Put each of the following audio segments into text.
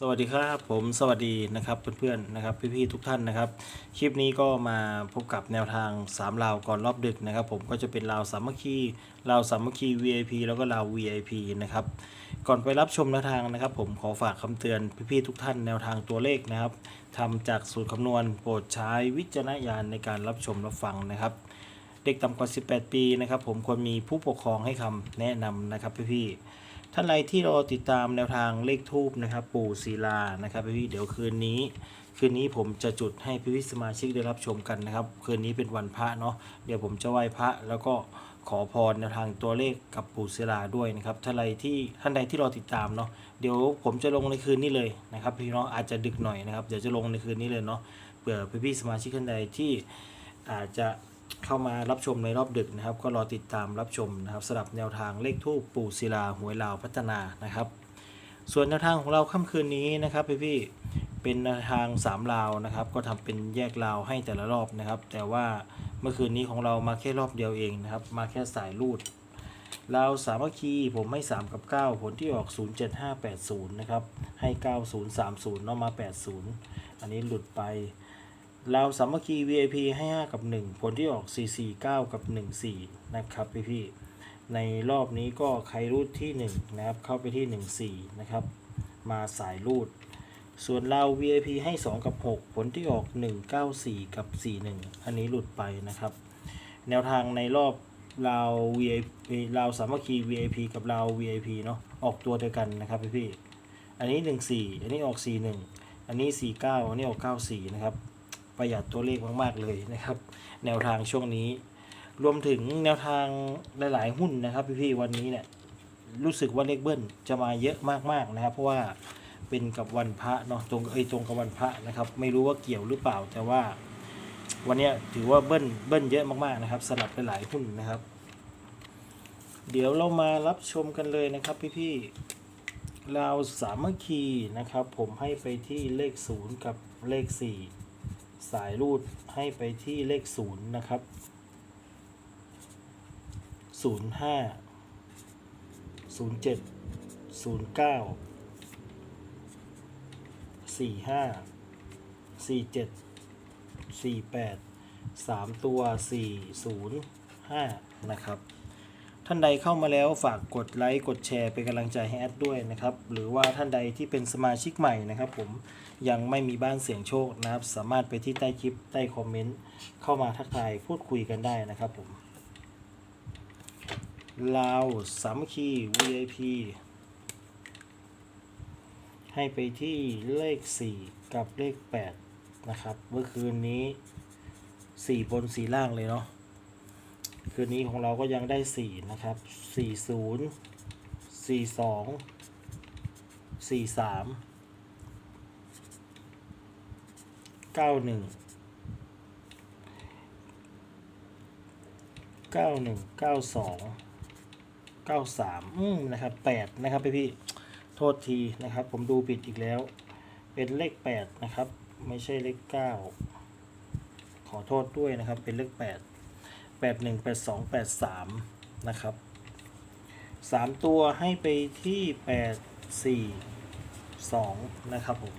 สวัสดีครับผมสวัสดีนะครับเพื่อนๆนะครับพี่ๆทุกท่านนะครับคลิปนี้ก็มาพบกับแนวทาง3ลาวก่อนรอบดึกนะครับ ผมก็จะเป็นลาวสามัคคีลาวสามัคคี VIP แล้วก็ลาว VIP นะครับก่อนไปรับชมแนวทางนะครับ ผมขอฝากคำเตือนพี่ๆทุกท่านแนวทางตัวเลขนะครับทำจากสูตรคำนวณโปรดใช้วิจารณญาณในการรับชมรับฟังนะครับ เด็กต่ำกว่า 18 ปีนะครับ ผมควรมีผู้ปกครองให้คำแนะนำนะครับพี่ๆ ท่านใดที่รอติดตามแนวทางเลขทูบนะครับ ปู่ศิลานะครับพี่ๆเดี๋ยวคืนนี้ คืนนี้ผมจะจุดให้พี่ๆสมาชิกได้รับชมกันนะครับ คืนนี้เป็นวันพระเนาะเดี๋ยวผมจะไหว้พระแล้วก็ขอพรแนวทางตัวเลขกับปู่ศิลาด้วยนะครับท่านใดที่ท่านใดที่รอติดตามเนาะเดี๋ยวผมจะลงในคืนนี้เลยนะครับพี่น้องอาจจะดึกหน่อยนะครับเดี๋ยวจะลงในคืนนี้เลยเนาะเผื่อพี่ๆสมาชิกท่านใดที่อาจจะ เข้ามารับชมในรอบดึกนะครับ ก็รอติดตามรับชมนะครับสำหรับแนวทางเลขทูปปู่ศิลาหวยลาวพัฒนานะครับ ส่วนแนวทางของเราค่ำคืนนี้นะครับพี่พี่เป็นแนวทาง3ลาวนะครับ ก็ทำเป็นแยกลาวให้แต่ละรอบนะครับ แต่ว่าเมื่อคืนนี้ของเรามาแค่รอบเดียวเองนะครับ มาแค่สายรูดลาวสามัคคีผมให้ 3 กับ 9 ผลที่ออก 07580 นะครับ ให้ 9030เนาะมา 80 อันนี้หลุดไป เราสามัคคี VIP ให้ 5 กับ 1 ผลที่ออก 449 กับ 14 นะครับพี่พี่ๆในรอบนี้ก็ใครรูดที่ 1 นะครับ เข้าไปที่ 14 นะครับ มาสายรูด ส่วนเรา VIP ให้ 2 กับ 6 ผลที่ออก 194 กับ 41 อันนี้หลุดไปนะครับ แนวทางในรอบเรา VIP เราสามัคคี VIP กับเรา VIP เนาะออกตัวเดียวกันนะครับพี่พี่ๆอันนี้ 14 อันนี้ออก 41 อันนี้ 49 อันนี้ออก 94 นะครับ ประหยัดตัวเลขมากๆเลยนะครับ แนวทางช่วงนี้ รวมถึงแนวทางหลาย ๆ หุ้นนะครับพี่ๆวันนี้เนี่ยรู้สึกว่าเลขเบิ้ลจะมาเยอะมากๆนะครับ เพราะว่าเป็นกับวันพระเนาะตรงเอ้ยตรงกับวันพระนะครับ ไม่รู้ว่าเกี่ยวหรือเปล่าแต่ว่า วันนี้ถือว่าเบิ้ลเบิ้ลเยอะมากๆนะครับสลับหลายๆหุ้นนะครับ เดี๋ยวเรามารับชมกันเลยนะครับพี่ๆเราสามัคคีนะครับ ผมให้ไปที่เลขศูนย์กับเลขสี่ สายรูดให้ไปที่เลขศูนย์นะครับศูนย์ห้าศูนย์เจ็ดศูนย์เก้าสี่ห้าสี่เจ็ดสี่แปดสามตัวสี่ศูนย์ห้านะครับ ท่านใดเข้ามาแล้วฝากกดไลค์กดแชร์เป็นกำลังใจให้แอดด้วยนะครับ หรือว่าท่านใดที่เป็นสมาชิกใหม่นะครับผมยังไม่มีบ้านเสียงโชคนะครับ สามารถไปที่ใต้คลิปใต้คอมเมนต์เข้ามาทักทายพูดคุยกันได้นะครับผมลาวสามัคคี VIP ให้ไปที่เลข 4 กับเลข 8 นะครับ เมื่อคืนนี้ 4 บน 4 ล่างเลยเนาะ คืนนี้ของเราก็ยังได้ 4 นะครับ 40 42 43 91 91 92 93 อืมนะครับ 8 นะครับพี่พี่โทษทีนะครับ ผมดูผิดอีกแล้ว เป็นเลข 8 นะครับ ไม่ใช่เลข 9 ขอโทษด้วยนะครับ เป็นเลข 8 แปดหนึ่งแปดสองแปดสามนะครับสามตัวให้ไปที่แปดสี่สองนะครับผม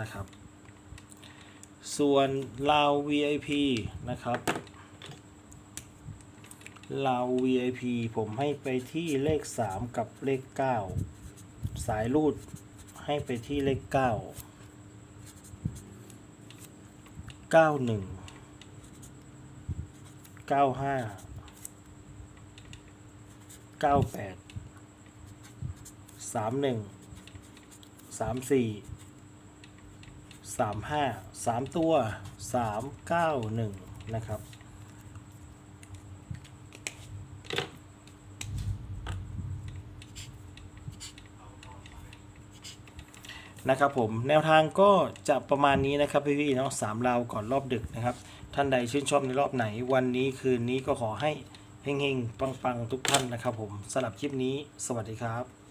นะครับ ส่วนลาว VIP นะครับลาว VIP ผมให้ไปที่เลข 3 กับเลข 9 สายรูด ให้ไปที่เลข9 91 95 98 31 34 35 3ตัว391นะครับ นะครับผมแนวทางก็จะประมาณนี้นะครับพี่ๆเนาะสามราวก่อนรอบดึกนะครับ ท่านใดชื่นชอบในรอบไหน วันนี้คืนนี้ก็ขอให้เฮงๆปังๆทุกท่านนะครับผมสำหรับคลิปนี้ สวัสดีครับ